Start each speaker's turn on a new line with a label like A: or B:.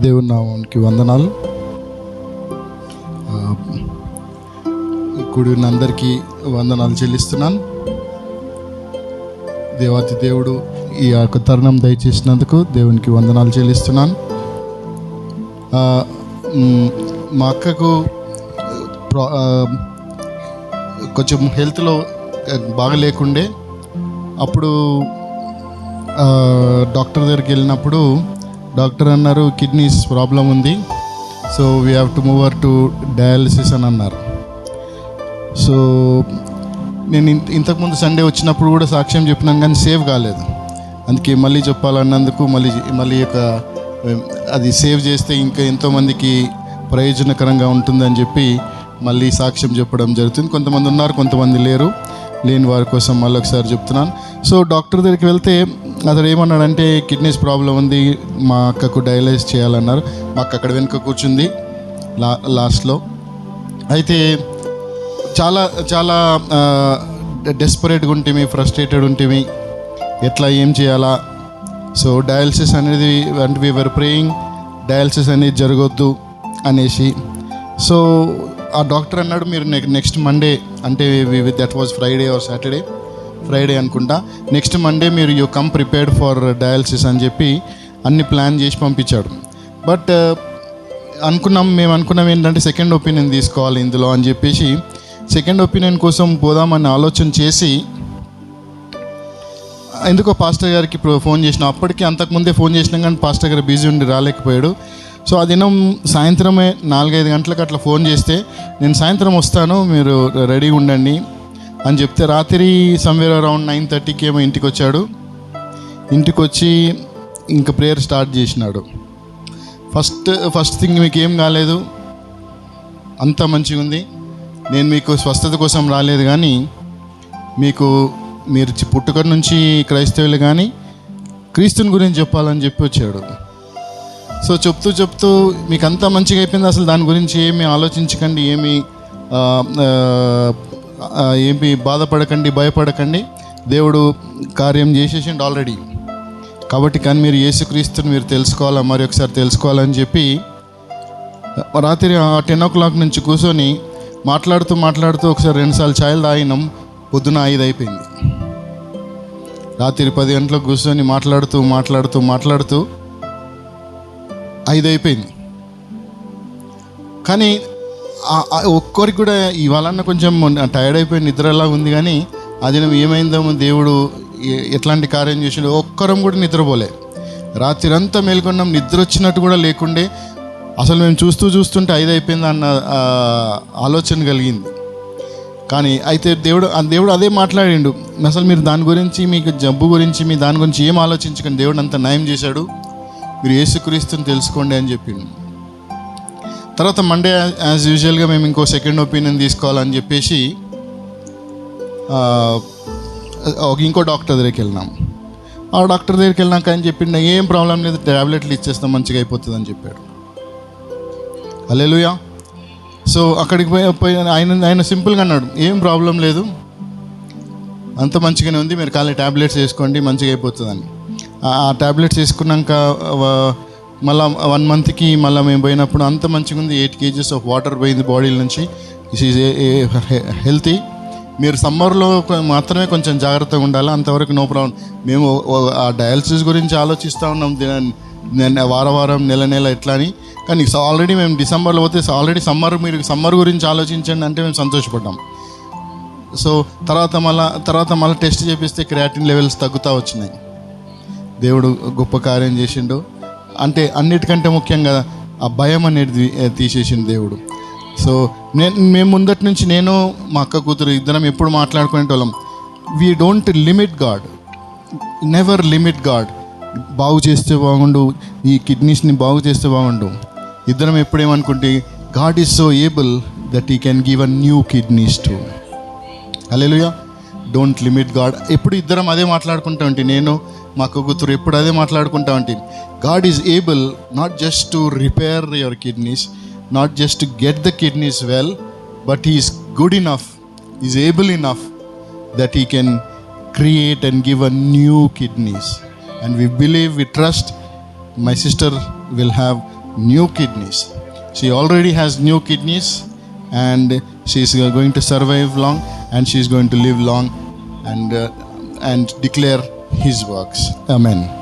A: దేవుని నామానికి వందనాలు. ఆ, అందరికీ వందనాలు చెల్లిస్తున్నాను. దేవాతి దేవుడు ఈ యొక్క తరుణం దయచేసినందుకు దేవునికి వందనాలు చెల్లిస్తున్నాను. మా అక్కకు ప్రా- కొంచెం హెల్త్లో బాగా లేకుండే అప్పుడు డాక్టర్ దగ్గరికి వెళ్ళినప్పుడు డాక్టర్ అన్నారు కిడ్నీస్ ప్రాబ్లం ఉంది. So we have to move to dialysis అని అన్నారు. సో నేను ఇంత ఇంతకుముందు సండే వచ్చినప్పుడు కూడా సాక్ష్యం చెప్పినాను కానీ సేవ్ కాలేదు. అందుకే మళ్ళీ చెప్పాలన్నందుకు మళ్ళీ మళ్ళీ యొక్క um, అది సేవ్ చేస్తే ఇంకా ఎంతోమందికి ప్రయోజనకరంగా ఉంటుందని చెప్పి మళ్ళీ సాక్ష్యం చెప్పడం జరుగుతుంది. కొంతమంది ఉన్నారు కొంతమంది లేరు. లేని వారి కోసం మళ్ళీ ఒకసారి చెప్తున్నాను. సో డాక్టర్ దగ్గరికి వెళ్తే అతడు ఏమన్నాడంటే కిడ్నీస్ ప్రాబ్లం ఉంది మా అక్కకు డయాలైజ్ చేయాలన్నారు. మా అక్క అక్కడ వెనుక కూర్చుంది లా లాస్ట్లో. అయితే చాలా చాలా డెస్పరేట్గా ఉంటేమి ఫ్రస్ట్రేటెడ్ ఉంటేమి. ఎట్లా ఏం చేయాలా? సో డయాలసిస్ అనేది అంటే వీఆర్ ప్రేయింగ్ డయాలసిస్ అనేది జరగొద్దు అనేసి. సో ఆ డాక్టర్ అన్నాడు మీరు నెక్స్ట్ మండే అంటే that was Friday or Saturday Friday అనుకుంటా. నెక్స్ట్ మండే మీరు you come prepared for dialysis అని చెప్పి అన్ని ప్లాన్ చేసి పంపించాడు. బట్ uh, అనుకున్నాం మేము అనుకున్నాం ఏంటంటే సెకండ్ ఒపీనియన్ తీసుకోవాలి ఇందులో అని చెప్పేసి సెకండ్ ఒపీనియన్ కోసం పోదామని ఆలోచన చేసి ఎందుకో పాస్టర్ గారికి ఇప్పుడు ఫోన్ చేసిన. అప్పటికి అంతకుముందే ఫోన్ చేసినా కానీ పాస్టర్ గారు బిజీ ఉండి రాలేకపోయాడు. సో ఆ దినం సాయంత్రమే నాలుగైదు గంటలకు అట్లా ఫోన్ చేస్తే నేను సాయంత్రం వస్తాను మీరు రెడీగా ఉండండి. అని చెప్తే రాత్రి సమ్వేర్ అరౌండ్ నైన్ థర్టీకి ఏమో ఇంటికి వచ్చాడు ఇంటికి వచ్చి ఇంకా ప్రేయర్ స్టార్ట్ చేసినాడు. ఫస్ట్ ఫస్ట్ థింగ్ మీకు ఏం కాలేదు. అంతా మంచిగా ఉంది. నేను మీకు స్వస్థత కోసం రాలేదు కానీ మీకు మీరు చి- పుట్టుక నుంచి క్రైస్తవులు కానీ క్రీస్తుని గురించి చెప్పాలని చెప్పి వచ్చాడు. సో చెప్తూ చెప్తూ మీకు అంతా మంచిగా అయిపోయింది. అసలు దాని గురించి ఏమీ ఆలోచించకండి ఏమీ ఏమి బాధపడకండి భయపడకండి. దేవుడు కార్యం చేసేసిండు ఆల్రెడీ. కాబట్టి కానీ మీరు యేసుక్రీస్తుని మీరు తెలుసుకోవాలా మరి ఒకసారి తెలుసుకోవాలని చెప్పి రాత్రి టెన్ ఓ క్లాక్ నుంచి కూర్చొని మాట్లాడుతూ మాట్లాడుతూ ఒకసారి రెండుసార్లు ఛాయలు తాగినాం పొద్దున ఐదు అయిపోయింది. రాత్రి పది గంటలకు కూర్చొని మాట్లాడుతూ మాట్లాడుతూ మాట్లాడుతూ ఐదు అయిపోయింది. కానీ ఒక్కరికి కూడా ఇవాళన్న కొంచెం టైర్డ్ అయిపోయి నిద్రలా ఉంది కానీ అది ఏమైందేమో దేవుడు ఎట్లాంటి కార్యం చేసిండు ఒక్కరం కూడా నిద్రపోలే. రాత్రి అంతా మేల్కొన్నాం నిద్ర వచ్చినట్టు కూడా లేకుండే అసలు మేము చూస్తూ చూస్తుంటే ఐదు అయిపోయింది అన్న ఆలోచన కలిగింది. కానీ అయితే దేవుడు ఆ దేవుడు అదే మాట్లాడిండు. అసలు మీరు దాని గురించి మీకు జబ్బు గురించి మీ దాని గురించి ఏం ఆలోచించకండి. దేవుడు అంత నయం చేశాడు. మీరు ఏసుక్రీస్తుని తెలుసుకోండి అని చెప్పిండు. తర్వాత మండే యాజ్ యూజువల్గా మేము ఇంకో సెకండ్ ఒపీనియన్ తీసుకోవాలని చెప్పేసి ఇంకో డాక్టర్ దగ్గరికి వెళ్ళినాం. ఆ డాక్టర్ దగ్గరికి వెళ్ళినాక ఆయన చెప్పిండు ఏం ప్రాబ్లం లేదు ట్యాబ్లెట్లు ఇచ్చేస్తాం మంచిగా అయిపోతుంది అని చెప్పాడు. అల్లెలుయా సో అక్కడికి పోయి పోయి ఆయన ఆయన సింపుల్గా అన్నాడు ఏం ప్రాబ్లం లేదు అంత మంచిగానే ఉంది మీరు ఖాళీ ట్యాబ్లెట్స్ వేసుకోండి మంచిగా అయిపోతుందని. ఆ- ఆ ట్యాబ్లెట్స్ వేసుకున్నాక మళ్ళా వన్ మంత్కి మళ్ళీ మేము పోయినప్పుడు అంత మంచిగా ఉంది. ఎయిట్ కేజీస్ ఆఫ్ వాటర్ పోయింది బాడీ నుంచి. ఇస్ ఈజ్ హెల్తీ మీరు సమ్మర్లో మాత్రమే కొంచెం జాగ్రత్తగా ఉండాలి. అంతవరకు నో ప్రాబ్లం మేము ఆ డయాలసిస్ గురించి ఆలోచిస్తూ ఉన్నాం. దిన- వారం వారం నెల నెల ఎట్లా అని. కానీ ఆల్రెడీ మేము డిసెంబర్లో పోతే ఆల్రెడీ సమ్మర్ మీరు సమ్మర్ గురించి ఆలోచించండి అంటే మేము సంతోషపడ్డాం. సో తర్వాత మళ్ళా తర్వాత మళ్ళీ టెస్ట్ చేపిస్తే క్రియాటిన్ లెవెల్స్ తగ్గుతూ వచ్చినాయి. దేవుడు గొప్ప కార్యం చేసిండు. అంటే అన్నిటికంటే ముఖ్యంగా ఆ భయం అనేది తీసేసిన దేవుడు. సో నేను మేము ముందటి నుంచి నేను మా అక్క కూతురు ఇద్దరం ఎప్పుడు మాట్లాడుకునేటోళ్ళం. We don't limit God never limit God బాగు చేస్తే బాగుండు ఈ కిడ్నీస్ని బాగు చేస్తే బాగుండు. ఇద్దరం ఎప్పుడేమనుకుంటే God is so able that he can give a new kidneys to hallelujah don't limit God ఎప్పుడు ఇద్దరం అదే మాట్లాడుకుంటా ఉంటే. నేను మా అక్క కూతురు ఎప్పుడు అదే మాట్లాడుకుంటా ఉంటే. God is able not just to repair your kidneys, not just to get the kidneys well, but He is good enough, He is able enough that He can create and give a new kidneys. And we believe, we trust, my sister will have new kidneys. She already has new kidneys and she is going to survive long and she is going to live long and, uh, and declare His works. Amen.